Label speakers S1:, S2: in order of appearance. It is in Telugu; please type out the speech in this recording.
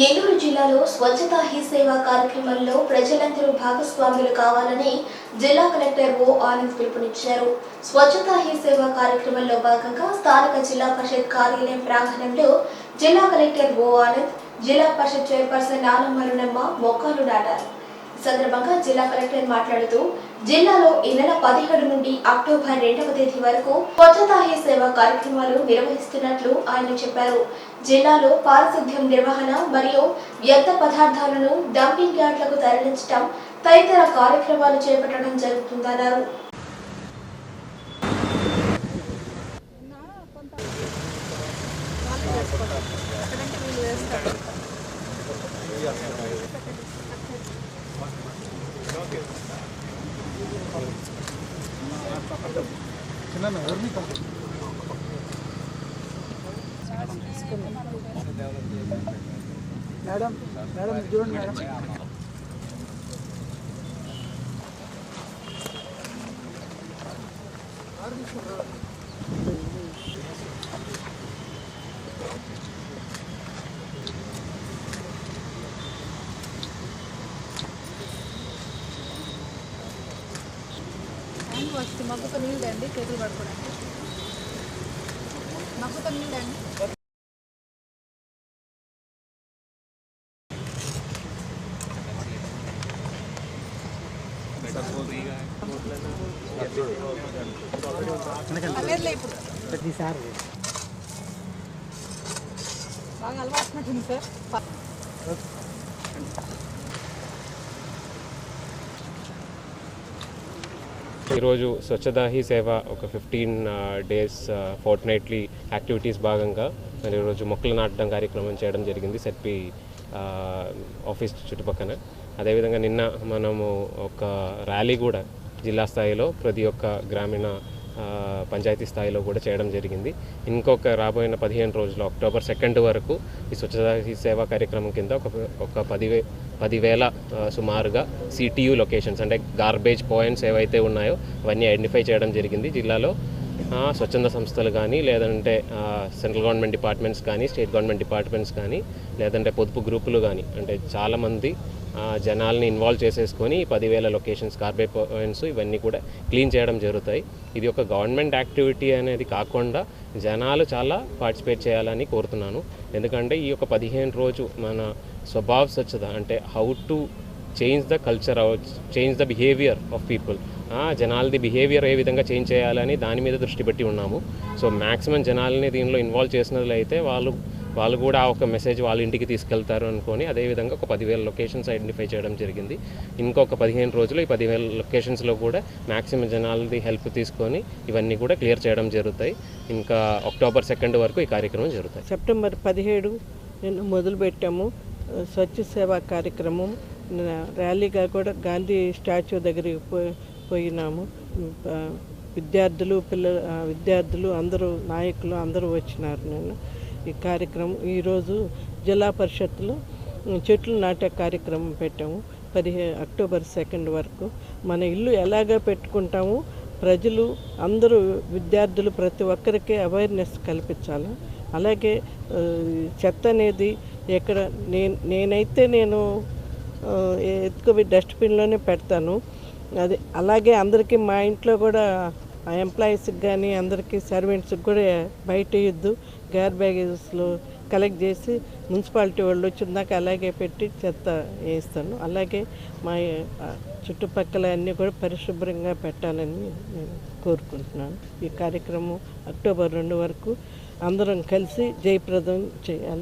S1: నెల్లూరు జిల్లాలో స్వచ్ఛతా హీ సేవ కార్యక్రమంలో ప్రజలందరూ భాగస్వాములు కావాలని జిల్లా కలెక్టర్ ఓ ఆనంద్ పిలుపునిచ్చారు. స్వచ్ఛతా హీ సేవ కార్యక్రమంలో భాగంగా స్థానిక జిల్లా పరిషత్ కార్యాలయం ప్రాంగణంలో జిల్లా కలెక్టర్ ఓ ఆనంద్ జిల్లా పరిషత్ చైర్పర్సన్ నానమ్మ మరుణమ్మ మొక్కలు నాటారు. సందర్భంగా జిల్లా కలెక్టర్ మాట్లాడుతూ జిల్లాలో ఈ నెల పదిహేడు నుండి అక్టోబర్ రెండవ తేదీ వరకు స్వచ్ఛతా సేవ కార్యక్రమాలు నిర్వహిస్తున్నట్లు ఆయన చెప్పారు. జిల్లాలో పారిశుద్ధ్యం నిర్వహణ మరియు వ్యర్థ పదార్థాలను డంపింగ్ యార్డ్లకు తరలించడం తదితర కార్యక్రమాలు చేపట్టడం జరుగుతుందన్నారు.
S2: మేడం మేడం ఇది చూడండి మేడం
S3: హ్యాండ్ ఫస్ట్ మగ్గుతో నీళ్ళు అండి చేతులు పడుకోవడానికి. మగ్గుతో నీళ్ళు అండి
S2: ప్రతిసారి
S3: బాగా అలవాటు సార్.
S4: ఈరోజు స్వచ్ఛతా హీ సేవ ఒక fifteen days fortnightly activities భాగంగా మరి ఈరోజు మొక్కలు నాటడం కార్యక్రమం చేయడం జరిగింది సెట్పి ఆఫీస్ చుట్టుపక్కన. అదేవిధంగా నిన్న మనము ఒక ర్యాలీ కూడా జిల్లా స్థాయిలో ప్రతి ఒక్క గ్రామీణ పంచాయతీ స్థాయిలో కూడా చేయడం జరిగింది. ఇంకొక రాబోయిన పదిహేను రోజులు అక్టోబర్ సెకండ్ వరకు ఈ స్వచ్ఛతా హీ సేవా కార్యక్రమం కింద ఒక ఒక పదివే పదివేల సుమారుగా సిటియు లొకేషన్స్ అంటే గార్బేజ్ పాయింట్స్ ఏవైతే ఉన్నాయో అవన్నీ ఐడెంటిఫై చేయడం జరిగింది. జిల్లాలో స్వచ్ఛంద సంస్థలు కానీ లేదంటే సెంట్రల్ గవర్నమెంట్ డిపార్ట్మెంట్స్ కానీ స్టేట్ గవర్నమెంట్ డిపార్ట్మెంట్స్ కానీ లేదంటే పొదుపు గ్రూపులు కానీ అంటే చాలామంది జనాల్ని ఇన్వాల్వ్ చేసేసుకొని పదివేల లొకేషన్స్ కార్బే పాయింట్స్ ఇవన్నీ కూడా క్లీన్ చేయడం జరుగుతాయి. ఇది ఒక గవర్నమెంట్ యాక్టివిటీ అనేది కాకుండా జనాలు చాలా పార్టిసిపేట్ చేయాలని కోరుతున్నాను. ఎందుకంటే ఈ యొక్క పదిహేను రోజు మన స్వభావ స్వచ్ఛత అంటే how to change the culture change the behaviour of people జనాలది behaviour ఏ విధంగా చేంజ్ చేయాలని దాని మీద దృష్టి పెట్టి ఉన్నాము. సో మ్యాక్సిమం జనాలని దీనిలో ఇన్వాల్వ్ చేసినట్లయితే వాళ్ళు వాళ్ళు కూడా ఆ ఒక మెసేజ్ వాళ్ళ ఇంటికి తీసుకెళ్తారు అనుకొని అదేవిధంగా ఒక పదివేల లొకేషన్స్ ఐడెంటిఫై చేయడం జరిగింది. ఇంకొక పదిహేను రోజులు ఈ పదివేల లొకేషన్స్లో కూడా మ్యాక్సిమం జనాలది హెల్ప్ తీసుకొని ఇవన్నీ కూడా క్లియర్ చేయడం జరుగుతాయి. ఇంకా అక్టోబర్ సెకండ్ వరకు ఈ కార్యక్రమం జరుగుతాయి.
S5: సెప్టెంబర్ పదిహేడు నేను మొదలుపెట్టాము. స్వచ్ఛ సేవా కార్యక్రమం. ర్యాలీగా కూడా గాంధీ స్టాచ్యూ దగ్గరికి పోయి పోయినాము. విద్యార్థులు పిల్ల విద్యార్థులు అందరూ నాయకులు అందరూ వచ్చినారు నేను ఈ కార్యక్రమం. ఈరోజు జిల్లా పరిషత్లో చెట్లు నాటే కార్యక్రమం పెట్టాము. పదిహే అక్టోబర్ సెకండ్ వరకు. మన ఇల్లు ఎలాగ పెట్టుకుంటాము? ప్రజలు అందరూ విద్యార్థులు ప్రతి ఒక్కరికి అవేర్నెస్ కల్పించాలి. అలాగే చెత్త అనేది ఎక్కడ నేను నేనైతే నేను ఎత్తుకు డస్ట్బిన్లోనే పెడతాను. అది అలాగే అందరికీ మా ఇంట్లో కూడా ఆ ఎంప్లాయీస్కి కానీ అందరికీ సర్వెంట్స్కి కూడా బయట ఇద్దు. గార్బేజెస్లో కలెక్ట్ చేసి మున్సిపాలిటీ వాళ్ళు వచ్చిందాక అలాగే పెట్టి చెత్త వేస్తాను. అలాగే మా చుట్టుపక్కల అన్నీ కూడా పరిశుభ్రంగా పెట్టాలని నేను కోరుకుంటున్నాను. ఈ కార్యక్రమం అక్టోబర్ రెండు వరకు అందరం కలిసి జయప్రదం చేయాలి.